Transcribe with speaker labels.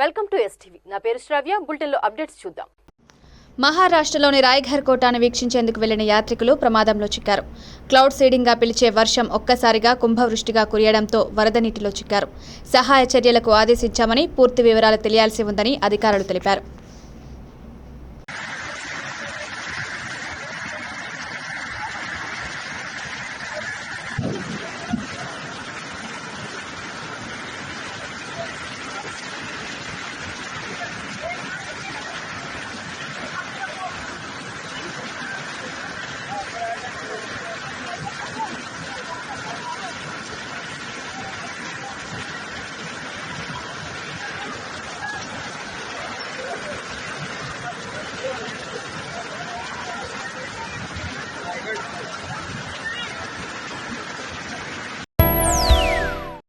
Speaker 1: Welcome to STV నా పేరు శ్రావ్య బులెటిన్లో అప్డేట్స్ చూద్దాం.
Speaker 2: మహారాష్ట్రలోని రాయ్ఘర్ కోటాను వీక్షించేందుకు వెళ్ళిన యాత్రికులు ప్రమాదంలో చిక్కారు. క్లౌడ్ సీడింగ్గా పిలిచే వర్షం ఒక్కసారిగా కుంభవృష్టిగా కురియడంతో వరద నీటిలో చిక్కారు. సహాయ చర్యలకు ఆదేశించామని పూర్తి వివరాలు తెలియాల్సి ఉందని అధికారులు తెలిపారు.